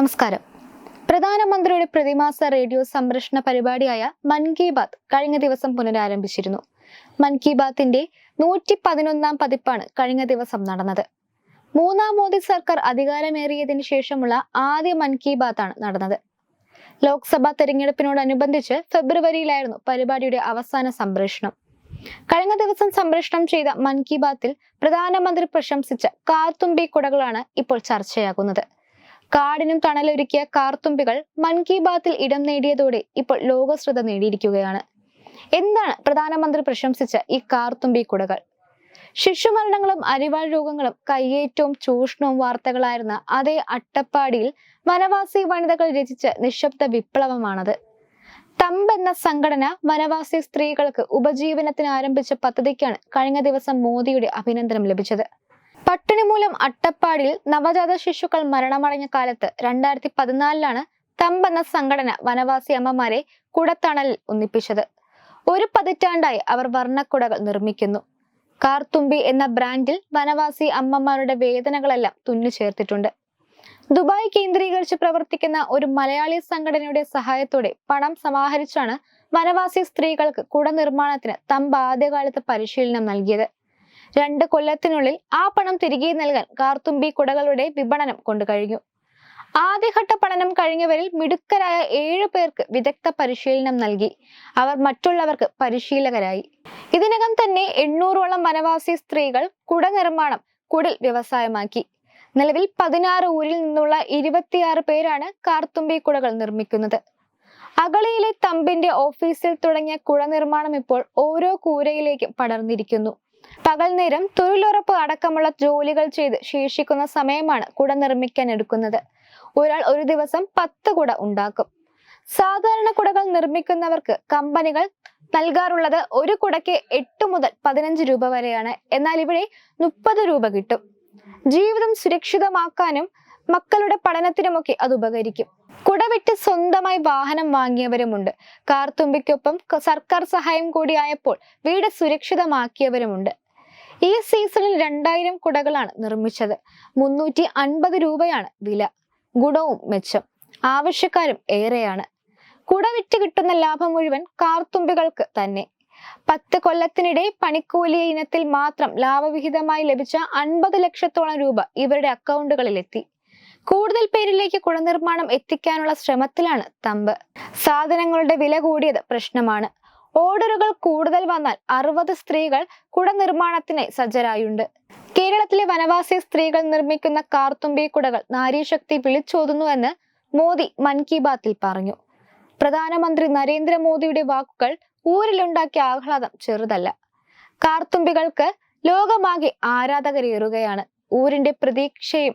നമസ്കാരം. പ്രധാനമന്ത്രിയുടെ പ്രതിമാസ റേഡിയോ സംരക്ഷണ പരിപാടിയായ മൻ കി ബാത്ത് കഴിഞ്ഞ ദിവസം പുനരാരംഭിച്ചിരുന്നു. മൻ കി ബാത്തിന്റെ നൂറ്റി പതിനൊന്നാം പതിപ്പാണ് കഴിഞ്ഞ ദിവസം നടന്നത്. മൂന്നാം മോദി സർക്കാർ അധികാരമേറിയതിന് ശേഷമുള്ള ആദ്യ മൻ കി ബാത്താണ് നടന്നത്. ലോക്സഭാ തെരഞ്ഞെടുപ്പിനോടനുബന്ധിച്ച് ഫെബ്രുവരിയിലായിരുന്നു പരിപാടിയുടെ അവസാന സംപ്രേഷണം. കഴിഞ്ഞ ദിവസം സംപ്രേഷണം ചെയ്ത മൻ കി ബാത്തിൽ പ്രധാനമന്ത്രി പ്രശംസിച്ച കാർത്തുമ്പി കുടകളാണ് ഇപ്പോൾ ചർച്ചയാകുന്നത്. കാടിനും തണലൊരുക്കിയ കാർത്തുമ്പികൾ മൻ കി ബാത്തിൽ ഇടം നേടിയതോടെ ഇപ്പോൾ ലോകശ്രദ്ധ നേടിയിരിക്കുകയാണ്. എന്താണ് പ്രധാനമന്ത്രി പ്രശംസിച്ച ഈ കാർത്തുമ്പി കുടകൾ? ശിശുമരണങ്ങളും അരിവാൾ രോഗങ്ങളും കയ്യേറ്റവും ചൂഷണവും വാർത്തകളായിരുന്ന അതേ അട്ടപ്പാടിയിൽ വനവാസി വനിതകൾ രചിച്ച നിശബ്ദ വിപ്ലവമാണത്. തമ്പ് എന്ന സംഘടന വനവാസി സ്ത്രീകൾക്ക് ഉപജീവനത്തിന് ആരംഭിച്ച പദ്ധതിക്കാണ് കഴിഞ്ഞ ദിവസം മോദിയുടെ അഭിനന്ദനം ലഭിച്ചത്. പട്ടിണി മൂലം അട്ടപ്പാടിയിൽ നവജാത ശിശുക്കൾ മരണമടഞ്ഞ കാലത്ത് രണ്ടായിരത്തി പതിനാലിലാണ് തമ്പ് എന്ന സംഘടന വനവാസി അമ്മമാരെ കുടത്തണലിൽ ഒന്നിപ്പിച്ചത്. ഒരു പതിറ്റാണ്ടായി അവർ വർണക്കുടകൾ നിർമ്മിക്കുന്നു. കാർത്തുമ്പി എന്ന ബ്രാൻഡിൽ വനവാസി അമ്മമാരുടെ വേദനകളെല്ലാം തുന്നു ചേർത്തിട്ടുണ്ട്. ദുബായ് കേന്ദ്രീകരിച്ച് പ്രവർത്തിക്കുന്ന ഒരു മലയാളി സംഘടനയുടെ സഹായത്തോടെ പണം സമാഹരിച്ചാണ് വനവാസി സ്ത്രീകൾക്ക് കുട നിർമ്മാണത്തിന് തമ്പ് ആദ്യകാലത്ത് പരിശീലനം നൽകിയത്. രണ്ട് കൊല്ലത്തിനുള്ളിൽ ആ പണം തിരികെ നൽകാൻ കാർത്തുമ്പി കുടകളുടെ വിപണനം കൊണ്ടു കഴിഞ്ഞു. ആദ്യഘട്ട പഠനം കഴിഞ്ഞവരിൽ മിടുക്കരായ ഏഴു പേർക്ക് വിദഗ്ധ പരിശീലനം നൽകി. അവർ മറ്റുള്ളവർക്ക് പരിശീലകരായി. ഇതിനകം തന്നെ എണ്ണൂറോളം വനവാസി സ്ത്രീകൾ കുട നിർമ്മാണം കുടിൽ വ്യവസായമാക്കി. നിലവിൽ പതിനാറ് ഊരിൽ നിന്നുള്ള ഇരുപത്തിയാറ് പേരാണ് കാർത്തുമ്പി കുടകൾ നിർമ്മിക്കുന്നത്. അഗളിയിലെ തമ്പിന്റെ ഓഫീസിൽ തുടങ്ങിയ കുട നിർമ്മാണം ഇപ്പോൾ ഓരോ കൂരയിലേക്കും പടർന്നിരിക്കുന്നു. പകൽ നേരം തൊഴിലുറപ്പ് അടക്കമുള്ള ജോലികൾ ചെയ്ത് ശേഷിക്കുന്ന സമയമാണ് കുട നിർമ്മിക്കാൻ എടുക്കുന്നത്. ഒരാൾ ഒരു ദിവസം പത്ത് കുട ഉണ്ടാക്കും. സാധാരണ കുടകൾ നിർമ്മിക്കുന്നവർക്ക് കമ്പനികൾ നൽകാറുള്ളത് ഒരു കുടയ്ക്ക് എട്ട് മുതൽ പതിനഞ്ച് രൂപ വരെയാണ്. എന്നാൽ ഇവിടെ മുപ്പത് രൂപ കിട്ടും. ജീവിതം സുരക്ഷിതമാക്കാനും മക്കളുടെ പഠനത്തിനുമൊക്കെ അത് ഉപകരിക്കും. കുടവിട്ട് സ്വന്തമായി വാഹനം വാങ്ങിയവരുമുണ്ട്. കാർത്തുമ്പിക്കൊപ്പം സർക്കാർ സഹായം കൂടിയായപ്പോൾ വീട് സുരക്ഷിതമാക്കിയവരുമുണ്ട്. ഈ സീസണിൽ രണ്ടായിരം കുടകളാണ് നിർമ്മിച്ചത്. മുന്നൂറ്റി അൻപത് രൂപയാണ് വില. ഗുണവും മെച്ചം. ആവശ്യക്കാരും ഏറെയാണ്. കുട വിറ്റ് കിട്ടുന്ന ലാഭം മുഴുവൻ കാർത്തുമ്പികൾക്ക് തന്നെ. പത്ത് കൊല്ലത്തിനിടെ പണിക്കൂലി ഇനത്തിൽ മാത്രം ലാഭവിഹിതമായി ലഭിച്ച അൻപത് ലക്ഷത്തോളം രൂപ ഇവരുടെ അക്കൗണ്ടുകളിലെത്തി. കൂടുതൽ പേരിലേക്ക് കുടനിർമ്മാണം എത്തിക്കാനുള്ള ശ്രമത്തിലാണ് തമ്പ്. സാധനങ്ങളുടെ വില കൂടിയത് പ്രശ്നമാണ്. ഓർഡറുകൾ കൂടുതൽ വന്നാൽ അറുപത് സ്ത്രീകൾ കുടനിർമ്മാണത്തിന് സജ്ജരായുണ്ട്. കേരളത്തിലെ വനവാസി സ്ത്രീകൾ നിർമ്മിക്കുന്ന കാർത്തുമ്പി കുടകൾ നാരീശക്തി വിളിച്ചോതുന്നുവെന്ന് മോദി മൻ കി ബാത്തിൽ പറഞ്ഞു. പ്രധാനമന്ത്രി നരേന്ദ്രമോദിയുടെ വാക്കുകൾ ഊരിലുണ്ടാക്കിയ ആഹ്ലാദം ചെറുതല്ല. കാർത്തുമ്പികൾക്ക് ലോകമാകെ ആരാധകരേറുകയാണ്. ഊരിന്റെ പ്രതീക്ഷയും